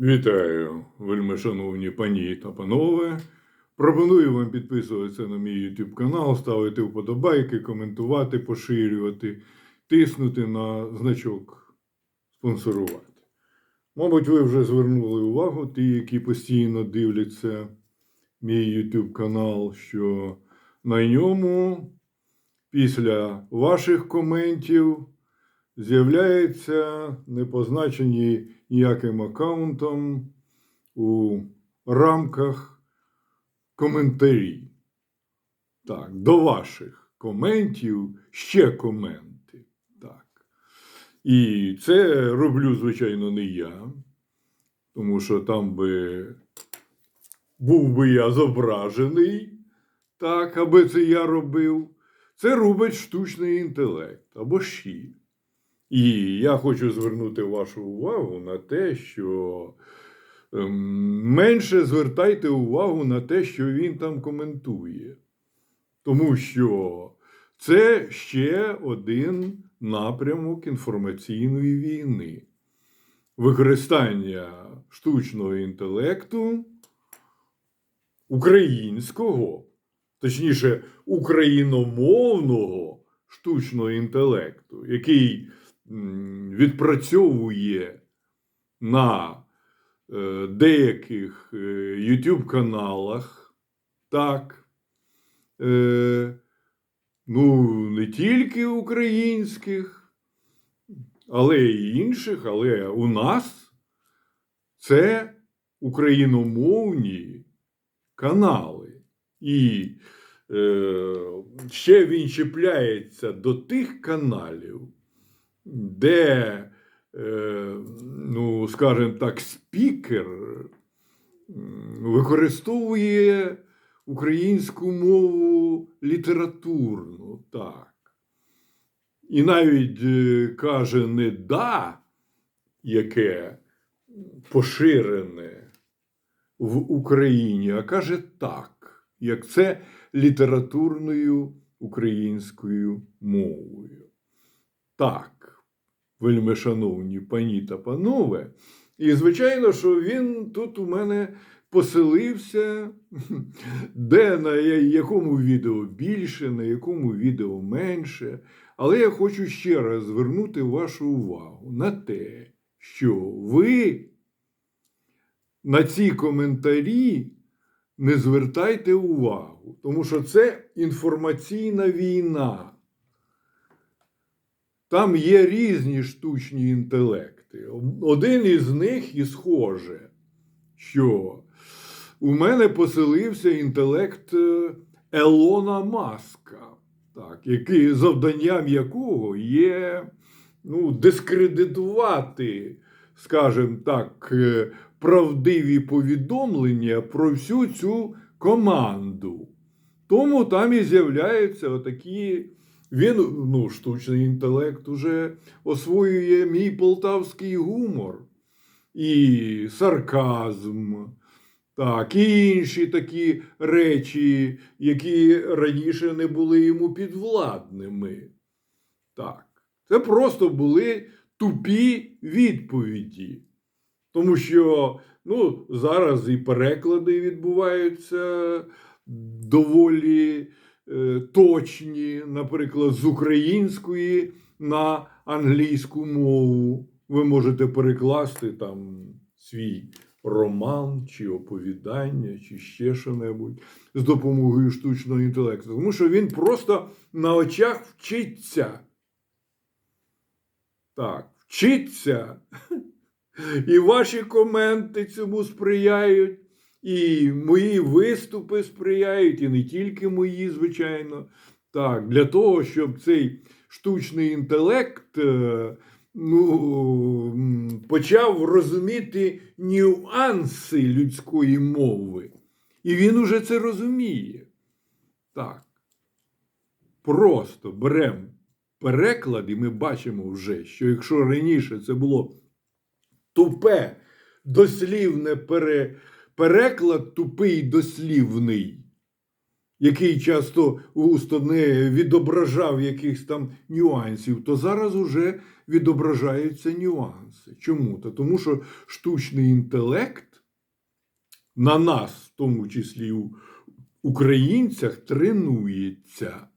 Вітаю, вельми шановні пані та панове. Пропоную вам підписуватися на мій YouTube канал, ставити вподобайки, коментувати, поширювати, тиснути на значок спонсорувати. Мабуть, ви вже звернули увагу, ті, які постійно дивляться мій YouTube канал, що на ньому після ваших коментів з'являється непозначені ніяким аккаунтом у рамках коментарі. Так, до ваших коментів ще коменти. Так. І це роблю, звичайно, не я, тому що там би був би я зображений, так, аби це я робив. Це робить штучний інтелект або ЩІ. І я хочу звернути вашу увагу на те, що ем, менше звертайте увагу на те, що він там коментує. Тому що це ще один напрямок інформаційної війни. Використання штучного інтелекту українського, точніше, україномовного штучного інтелекту, який відпрацьовує на е, деяких е, YouTube каналах, так, е, ну, не тільки українських, але й інших, але у нас це україномовні канали. І ще він чіпляється до тих каналів, де, е, ну, скажімо так, спікер використовує українську мову літературну, так. І навіть е, каже не да, яке поширене в Україні, а каже так, як це літературною українською мовою. Так, вельми шановні пані та панове. І, звичайно, що він тут у мене поселився, де на якому відео більше, на якому відео менше. Але я хочу ще раз звернути вашу увагу на те, що ви на ці коментарі не звертайте увагу, тому що це інформаційна війна. Там є різні штучні інтелекти. Один із них і схоже, що у мене поселився інтелект е, Елона Маска, так, який, завданням якого є ну, дискредитувати, скажімо так, е, правдиві повідомлення про всю цю команду. Тому там і з'являються отакі. Він, ну, штучний інтелект уже освоює мій полтавський гумор і сарказм, так, і інші такі речі, які раніше не були йому підвладними. Так, це просто були тупі відповіді. Тому що ну, зараз і переклади відбуваються доволі точні, наприклад, з української на англійську мову. Ви можете перекласти там свій роман чи оповідання, чи ще що-небудь з допомогою штучного інтелекту. Тому що він просто на очах вчиться. Так, вчиться. І ваші коменти цьому сприяють, і мої виступи сприяють, і не тільки мої, звичайно. Так, для того, щоб цей штучний інтелект е, ну, почав розуміти нюанси людської мови. І він уже це розуміє. Так. Просто беремо переклад, і ми бачимо вже, що якщо раніше це було тупе, дослівне пере, переклад, тупий дослівний, який часто густо не відображав якихось там нюансів, то зараз уже відображаються нюанси. Чому? Та тому що штучний інтелект на нас, в тому числі у українцях, тренується.